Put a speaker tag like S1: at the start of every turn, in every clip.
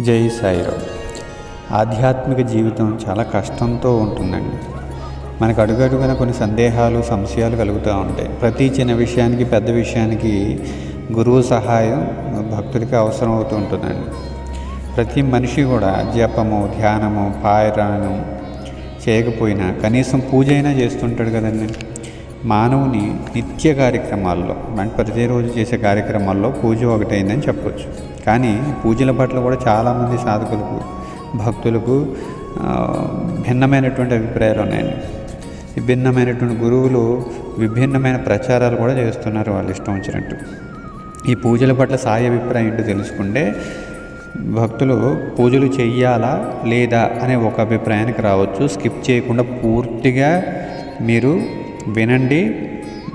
S1: జై సాయిరామ్. ఆధ్యాత్మిక జీవితం చాలా కష్టంతో ఉంటుందండి. మనకు అడుగడుగున కొన్ని సందేహాలు సంశయాలు కలుగుతూ ఉంటాయి. ప్రతి చిన్న విషయానికి పెద్ద విషయానికి గురువు సహాయం భక్తుడికి అవసరం అవుతూ ఉంటుందండి. ప్రతి మనిషి కూడా జపము ధ్యానము పారాయణం చేయకపోయినా కనీసం పూజ అయినా చేస్తుంటాడు కదండి. మానవుని నిత్య కార్యక్రమాల్లో అంటే ప్రతిరోజు చేసే కార్యక్రమాల్లో పూజ ఒకటైందని చెప్పవచ్చు కానీ పూజల పట్ల కూడా చాలామంది సాధకులకు భక్తులకు భిన్నమైనటువంటి అభిప్రాయాలు ఉన్నాయండి. విభిన్నమైనటువంటి భిన్నమైనటువంటి గురువులు విభిన్నమైన ప్రచారాలు కూడా చేస్తున్నారు వాళ్ళు ఇష్టం వచ్చినట్టు. ఈ పూజల పట్ల సాయి అభిప్రాయం ఏంటో తెలుసుకుంటే భక్తులు పూజలు చెయ్యాలా లేదా అనే ఒక అభిప్రాయానికి రావచ్చు. స్కిప్ చేయకుండా పూర్తిగా మీరు వినండి.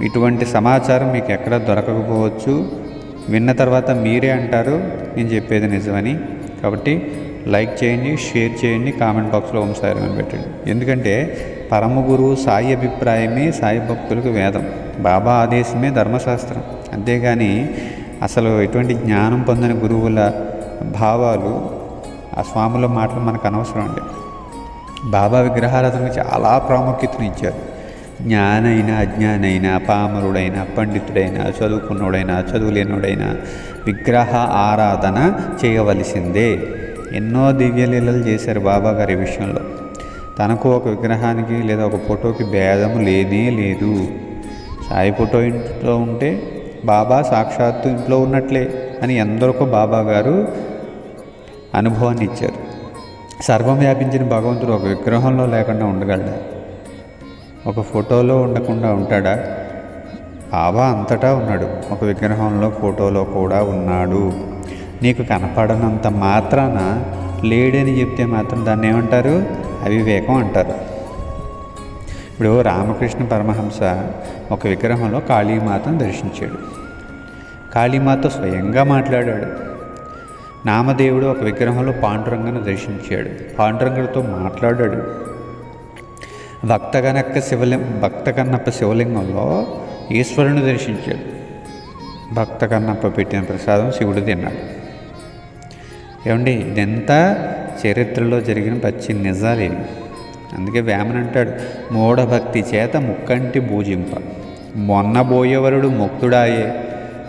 S1: ఇటువంటి సమాచారం మీకు ఎక్కడ దొరకకపోవచ్చు. విన్న తర్వాత మీరే అంటారు నేను చెప్పేది నిజమని. కాబట్టి లైక్ చేయండి షేర్ చేయండి కామెంట్ బాక్స్లో ఓం సాయి అని పెట్టండి. ఎందుకంటే పరమ గురువు సాయి అభిప్రాయమే సాయి భక్తులకు వేదం. బాబా ఆదేశమే ధర్మశాస్త్రం. అంతేగాని అసలు ఎటువంటి జ్ఞానం పొందిన గురువుల భావాలు ఆ స్వాముల మాటలు మనకు అనవసరం అండి. బాబా విగ్రహారాధనకు చాలా ప్రాముఖ్యతను ఇచ్చారు. జ్ఞానైనా అజ్ఞానైనా పామరుడైనా పండితుడైనా చదువుకున్నోడైనా చదువులేనుడైనా విగ్రహ ఆరాధన చేయవలసిందే. ఎన్నో దివ్యలీలలు చేశారు బాబా గారి విషయంలో. తనకు ఒక విగ్రహానికి లేదా ఒక ఫోటోకి భేదము లేనే లేదు. సాయి ఫోటో ఇంట్లో ఉంటే బాబా సాక్షాత్తు ఇంట్లో ఉన్నట్లే అని ఎందరికో బాబా గారు అనుభవాన్ని ఇచ్చారు. సర్వం వ్యాపించిన భగవంతుడు ఒక విగ్రహంలో లేకుండా ఉండగలడా? ఒక ఫోటోలో ఉండకుండా ఉంటాడా? బాబా అంతటా ఉన్నాడు. ఒక విగ్రహంలో ఫోటోలో కూడా ఉన్నాడు. నీకు కనపడనంత మాత్రాన లేడని చెప్తే మాత్రం దాన్ని ఏమంటారు? అవివేకం అంటారు. ఇప్పుడు రామకృష్ణ పరమహంస ఒక విగ్రహంలో కాళీమాతను దర్శించాడు. కాళీమాత స్వయంగా మాట్లాడాడు. నామదేవుడు ఒక విగ్రహంలో పాండురంగను దర్శించాడు. పాండురంగుడితో మాట్లాడాడు. భక్తగనక్క శివలిం భక్త కన్నప్ప శివలింగంలో ఈశ్వరుని దర్శించాడు. భక్త కన్నప్ప పెట్టిన ప్రసాదం శివుడు తిన్నాడు. ఏమండి ఇదంతా చరిత్రలో జరిగిన పచ్చి నిజాలు ఇవి అందుకే వేమన్ అంటాడు మూఢభక్తి చేత ముక్కంటి పూజింప మొన్న బోయవరుడు ముక్తుడాయే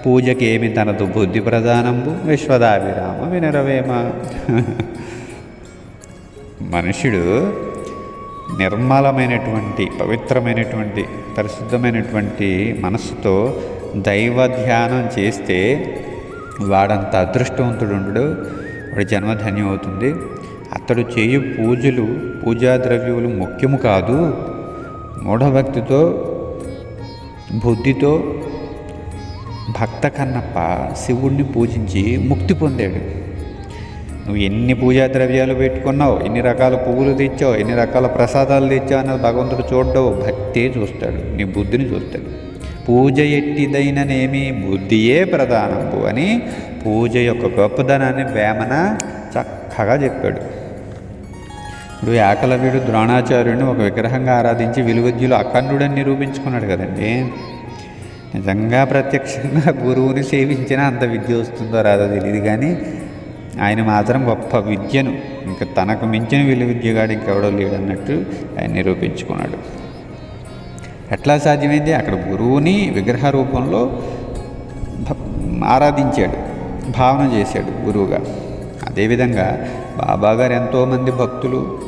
S1: పూజకేమి తనదు బుద్ధి ప్రధానంబు విశ్వదాభిరామ వినరవేమ. మనుషుడు నిర్మలమైనటువంటి పవిత్రమైనటువంటి పరిశుద్ధమైనటువంటి మనస్సుతో దైవ ధ్యానం చేస్తే వాడంత అదృష్టవంతుడు ఉండడు వాడి జన్మధన్యం అవుతుంది. అతడు చేయు పూజలు పూజా ద్రవ్యములు ముఖ్యము కాదు. మూఢభక్తితో బుద్ధితో భక్త కన్నప్ప శివుణ్ణి పూజించి ముక్తి పొందాడు. నువ్వు ఎన్ని పూజా ద్రవ్యాలు పెట్టుకున్నావు ఎన్ని రకాల పువ్వులు తెచ్చావు ఎన్ని రకాల ప్రసాదాలు తెచ్చావు అన్నది భగవంతుడు చూడవు భక్తే చూస్తాడు నీ బుద్ధిని చూస్తాడు. పూజ ఎట్టిదైననేమి బుద్ధియే ప్రధానము అని పూజ యొక్క గొప్పదనాన్ని వేమన చక్కగా చెప్పాడు. ఇప్పుడు ఏకలవ్యుడు ద్రోణాచార్యుడిని ఒక విగ్రహంగా ఆరాధించి విలువిద్యులు అఖండుడని నిరూపించుకున్నాడు కదండి. నిజంగా ప్రత్యక్షంగా గురువుని సేవించినా అంత విద్య వస్తుందో రాదో తెలియదు కానీ ఆయన మాత్రం గొప్ప విద్యను ఇంకా తనకు మించిన విలువ విద్యగాడు ఇంకెవడో లేడన్నట్టు ఆయన నిరూపించుకున్నాడు. ఎట్లా సాధ్యమైంది? అక్కడ గురువుని విగ్రహ రూపంలో ఆరాధించాడు భావన చేశాడు గురువుగా. అదేవిధంగా బాబాగారు ఎంతోమంది భక్తులు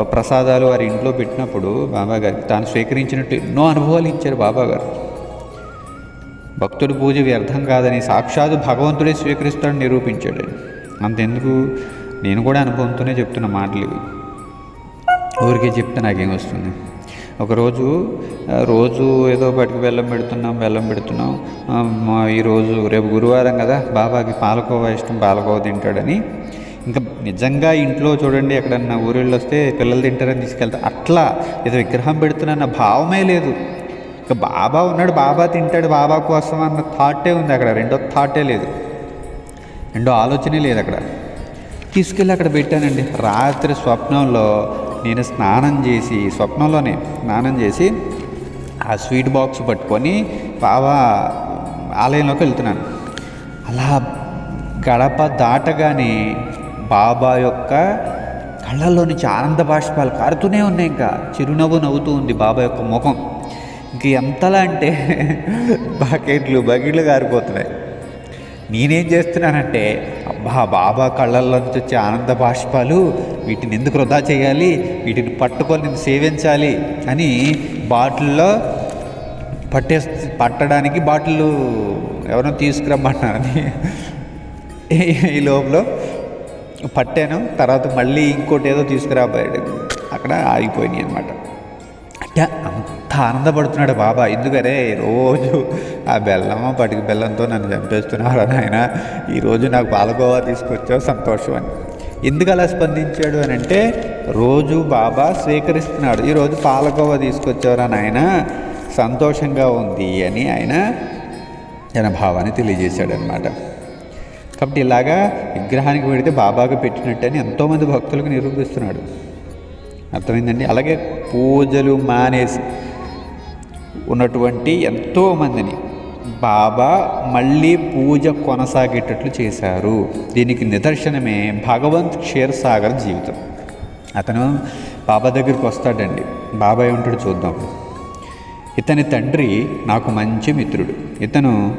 S1: ప్రసాదాలు వారి ఇంట్లో పెట్టినప్పుడు బాబాగారికి తాను స్వీకరించినట్టు ఎన్నో అనుభవాలు ఇచ్చారు బాబాగారు. భక్తుడి పూజ వ్యర్థం కాదని సాక్షాత్ భగవంతుడే స్వీకరిస్తాడని నిరూపించాడు. అంతెందుకు? నేను కూడా అనుభవంతోనే చెప్తున్న మాటలు ఇవి. ఊరికే చెప్తే నాకేం వస్తుంది? ఒకరోజు రోజు ఏదో బయటకు బెల్లం పెడుతున్నాం బెల్లం పెడుతున్నాం. మా ఈరోజు రేపు గురువారం కదా బాబాకి పాలకోవా ఇష్టం పాలకోవా తింటాడని. ఇంకా నిజంగా ఇంట్లో చూడండి ఎక్కడన్నా ఊరిళ్ళు వస్తే పిల్లలు తింటారని తీసుకెళ్తారు అట్లా ఏదో విగ్రహం పెడుతున్నా భావమే లేదు. ఇక బాబా ఉన్నాడు బాబా తింటాడు బాబా కోసం అన్న థాటే ఉంది అక్కడ. రెండో థాటే లేదు. రెండో ఆలోచనే లేదు అక్కడ. తీసుకెళ్ళి అక్కడ పెట్టానండి. రాత్రి స్వప్నంలో నేను స్నానం చేసి స్వప్నంలోనే స్నానం చేసి ఆ స్వీట్ బాక్స్ పట్టుకొని బాబా ఆలయంలోకి వెళ్తున్నాను. అలా గడప దాటగానే బాబా యొక్క కళ్ళల్లో నుంచి ఆనంద బాష్పాలు కారుతూనే ఉన్నాయి ఇంకా. చిరునవ్వు నవ్వుతూ ఉంది బాబా యొక్క ముఖం. ఇంక ఎంతలా అంటే బకెట్లు బకెట్లు కారిపోతున్నాయి. నేనేం చేస్తున్నానంటే అబ్బా బాబా కళ్ళల్లో నుంచి వచ్చే ఆనంద బాష్పాలు వీటిని ఎందుకు వృధా చేయాలి? వీటిని పట్టుకొని నేను సేవించాలి అని బాటిల్లో పట్టే పట్టడానికి బాటిల్ ఎవరో తీసుకురమ్మన్నారని ఈ లోపల పట్టాను. తర్వాత మళ్ళీ ఇంకోటి ఏదో తీసుకురాబోయాడు. అక్కడ ఆగిపోయినాయి అనమాట అంటే ఆనందపడుతున్నాడు బాబా. ఎందుకరే రోజు ఆ బెల్లమో పటికి బెల్లంతో నన్ను చంపేస్తున్నారు ఆయన ఈరోజు నాకు పాలకోవా తీసుకొచ్చావు సంతోషం అని. ఎందుకు అలా స్పందించాడు అని అంటే రోజు బాబా స్వీకరిస్తున్నాడు. ఈరోజు పాలకోవా తీసుకొచ్చారు అని ఆయన సంతోషంగా ఉంది అని ఆయన తన భావాన్ని తెలియజేశాడు అనమాట కాబట్టి ఇలాగా విగ్రహానికి పెడితే బాబాగా పెట్టినట్టని ఎంతోమంది భక్తులకు నిరూపిస్తున్నాడు. అర్థమైందండి? అలాగే పూజలు మానేసి ఉన్నటువంటి ఎంతోమందిని బాబా మళ్ళీ పూజ కొనసాగేటట్లు చేశారు. దీనికి నిదర్శనమే భగవంత్ క్షీరసాగర్ జీవితం. అతను బాబా దగ్గరికి వస్తాడండి. బాబా ఏమంటాడు చూద్దాం. ఇతని తండ్రి నాకు మంచి మిత్రుడు. ఇతను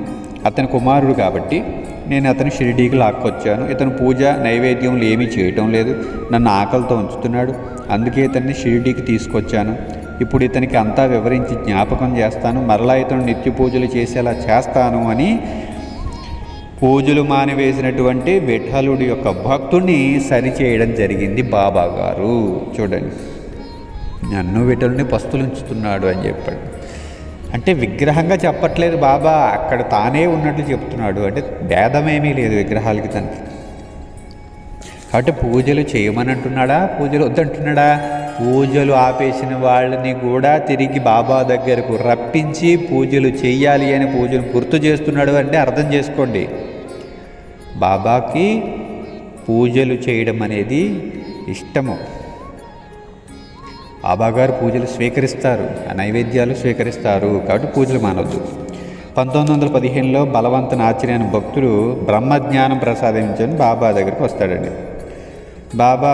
S1: అతని కుమారుడు కాబట్టి నేను అతను షిరిడీకి లాక్కొచ్చాను. ఇతను పూజ నైవేద్యములు ఏమీ చేయటం లేదు. నన్ను ఆకలితో ఉంచుతున్నాడు. అందుకే ఇతన్ని షిరిడీకి తీసుకొచ్చాను. ఇప్పుడు ఇతనికి అంతా వివరించి జ్ఞాపకం చేస్తాను. మరలా ఇతను నిత్య పూజలు చేసేలా చేస్తాను అని పూజలు మానివేసినటువంటి విఠలుడి యొక్క భక్తుడిని సరిచేయడం జరిగింది బాబా గారు. చూడండి. నన్ను విఠలుని పస్తులుంచుతున్నాడు అని చెప్పాడు. అంటే విగ్రహంగా చెప్పట్లేదు బాబా. అక్కడ తానే ఉన్నట్లు చెప్తున్నాడు. అంటే భేదమేమీ లేదు విగ్రహాలకి తనకి. కాబట్టి పూజలు చేయమని అంటున్నాడా పూజలు వద్దంటున్నాడా? పూజలు ఆపేసిన వాళ్ళని కూడా తిరిగి బాబా దగ్గరకు రప్పించి పూజలు చేయాలి అని పూజలు గుర్తు చేస్తున్నాడు అంటే అర్థం చేసుకోండి. బాబాకి పూజలు చేయడం అనేది ఇష్టము. బాబాగారు పూజలు స్వీకరిస్తారు నైవేద్యాలు స్వీకరిస్తారు కాబట్టి పూజలు మానవద్దు. పంతొమ్మిది వందల పదిహేనులో బలవంతన ఆచార్య భక్తులు బ్రహ్మజ్ఞానం ప్రసాదించని బాబా దగ్గరికి వస్తాడండి. బాబా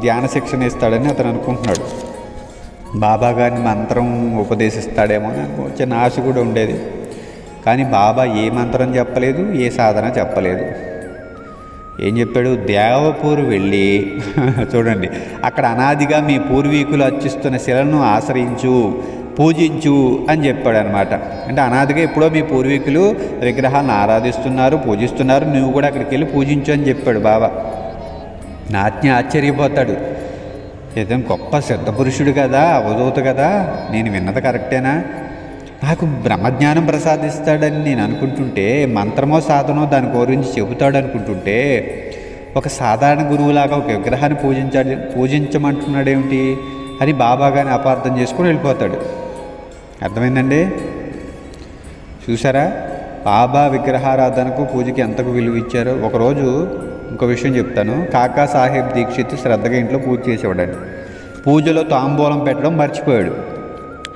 S1: ధ్యాన శిక్షణ ఇస్తాడని అతను అనుకుంటున్నాడు. బాబా గారిని మంత్రం ఉపదేశిస్తాడేమో అని అనుకో చిన్న ఆశ కూడా ఉండేది. కానీ బాబా ఏ మంత్రం చెప్పలేదు ఏ సాధన చెప్పలేదు. ఏం చెప్పాడు? దేవపూర్ వెళ్ళి చూడండి. అక్కడ అనాదిగా మీ పూర్వీకులు అర్చిస్తున్న శిలను ఆశ్రయించు పూజించు అని చెప్పాడు అనమాట అంటే అనాదిగా ఎప్పుడో మీ పూర్వీకులు విగ్రహాలను ఆరాధిస్తున్నారు పూజిస్తున్నారు నువ్వు కూడా అక్కడికి వెళ్ళి పూజించు అని చెప్పాడు బాబా. నాట్య ఆశ్చర్యపోతాడు. ఏదో గొప్ప సిద్ధ పురుషుడు కదా అవధూత కదా నేను విన్నది కరెక్టేనా? నాకు బ్రహ్మజ్ఞానం ప్రసాదిస్తాడని నేను అనుకుంటుంటే మంత్రమో సాధనో దాని గురించి చెబుతాడు అనుకుంటుంటే ఒక సాధారణ గురువులాగా ఒక విగ్రహాన్ని పూజించాడు పూజించమంటున్నాడేమిటి? అని బాబాగాని అపార్థం చేసుకుని వెళ్ళిపోతాడు. అర్థమైందండి? చూసారా? బాబా విగ్రహారాధనకు పూజకి ఎంతకు విలువ ఇచ్చారో ఒకరోజు ఇంకో విషయం చెప్తాను. కాకా సాహెబ్ దీక్షిత్ శ్రద్ధగా ఇంట్లో పూజ చేసేవాడండి పూజలో తాంబూలం పెట్టడం మర్చిపోయాడు.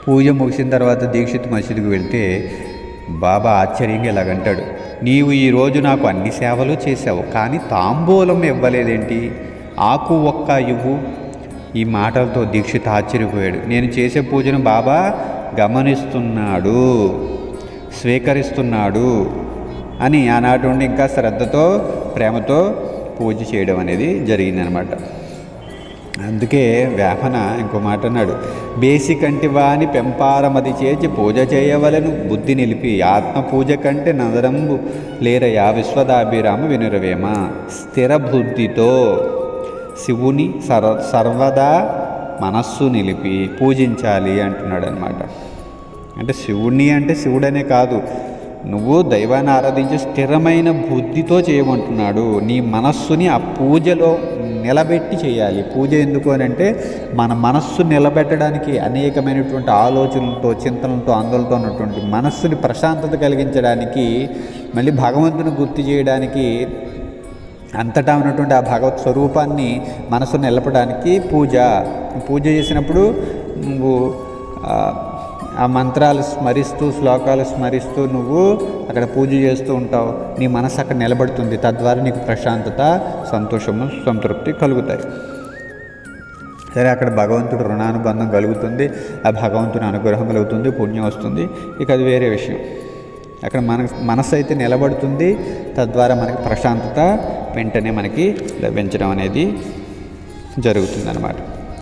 S1: పూజ ముగిసిన తర్వాత దీక్షిత్ మసీదుకు వెళ్తే బాబా ఆశ్చర్యంగా ఇలాగంటాడు. నీవు ఈరోజు నాకు అన్ని సేవలు చేశావు కానీ తాంబూలం ఇవ్వలేదేంటి? ఆకు ఒక్క ఇవ్వు. ఈ మాటలతో దీక్షిత్ ఆశ్చర్యపోయాడు. నేను చేసే పూజను బాబా గమనిస్తున్నాడు స్వీకరిస్తున్నాడు అని ఆనాటి నుండి ఇంకా శ్రద్ధతో ప్రేమతో పూజ చేయడం అనేది జరిగిందనమాట. అందుకే వేపన ఇంకో మాట అన్నాడు బేసిక్ అంటే వాని పెంపారమది చేసి పూజ చేయవలను. బుద్ధి నిలిపి ఆత్మ పూజ కంటే నదరంబు లేరయా విశ్వదాభిరామ వినురవేమ. స్థిర బుద్ధితో శివుని సర్వ సర్వదా మనస్సు నిలిపి పూజించాలి అంటున్నాడు అనమాట అంటే శివుణ్ణి అంటే శివుడనే కాదు నువ్వు దైవాన్ని ఆరాధించి స్థిరమైన బుద్ధితో చేయమంటున్నాడు. నీ మనస్సుని ఆ పూజలో నిలబెట్టి చేయాలి. పూజ ఎందుకు అని అంటే మన మనస్సు నిలబెట్టడానికి అనేకమైనటువంటి ఆలోచనలతో చింతనలతో ఆందోళనతో ఉన్నటువంటి మనస్సుని ప్రశాంతత కలిగించడానికి మళ్ళీ భగవంతుని గుర్తు చేయడానికి అంతటా ఉన్నటువంటి ఆ భగవత్ స్వరూపాన్ని మనసు నిలపడానికి పూజ. పూజ చేసినప్పుడు నువ్వు ఆ మంత్రాలు స్మరిస్తూ శ్లోకాలు స్మరిస్తూ నువ్వు అక్కడ పూజ చేస్తూ ఉంటావు. నీ మనసు అక్కడ నిలబడుతుంది. తద్వారా నీకు ప్రశాంతత సంతోషము సంతృప్తి కలుగుతాయి. సరే అక్కడ భగవంతుడు రుణానుబంధం కలుగుతుంది. ఆ భగవంతుని అనుగ్రహం కలుగుతుంది పుణ్యం వస్తుంది. ఇక అది వేరే విషయం. అక్కడ మన మనసు అయితే నిలబడుతుంది. తద్వారా మనకి ప్రశాంతత వెంటనే మనకి లభించడం అనేది జరుగుతుంది అన్నమాట